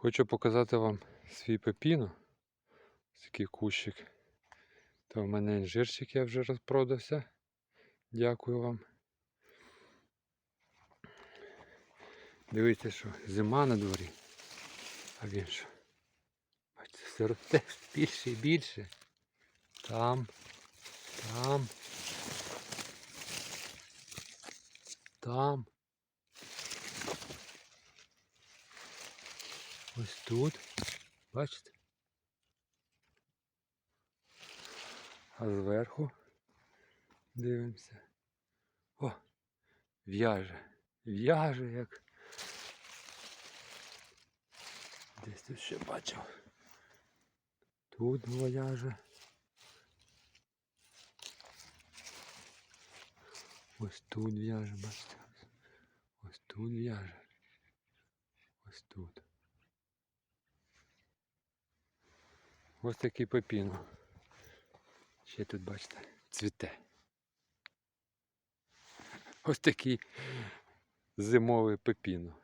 Хочу показати вам свій пепіно. Ось Такий кущик. То в мене інжирчик я вже розпродався. Дякую вам. Дивіться, що зима на дворі. А він що? Бачите, все росте більше і більше. Там, там. Там. Ось тут. Бачите? А зверху дивимося. О! В'яже. В'яже як. Десь тут ще бачив. Тут в'яже. Ось тут в'яже, бачите. Ось тут в'яже. Ось тут. Ось такий пепіно. Ще тут, бачите, цвіте. Ось такий зимовий пепіно.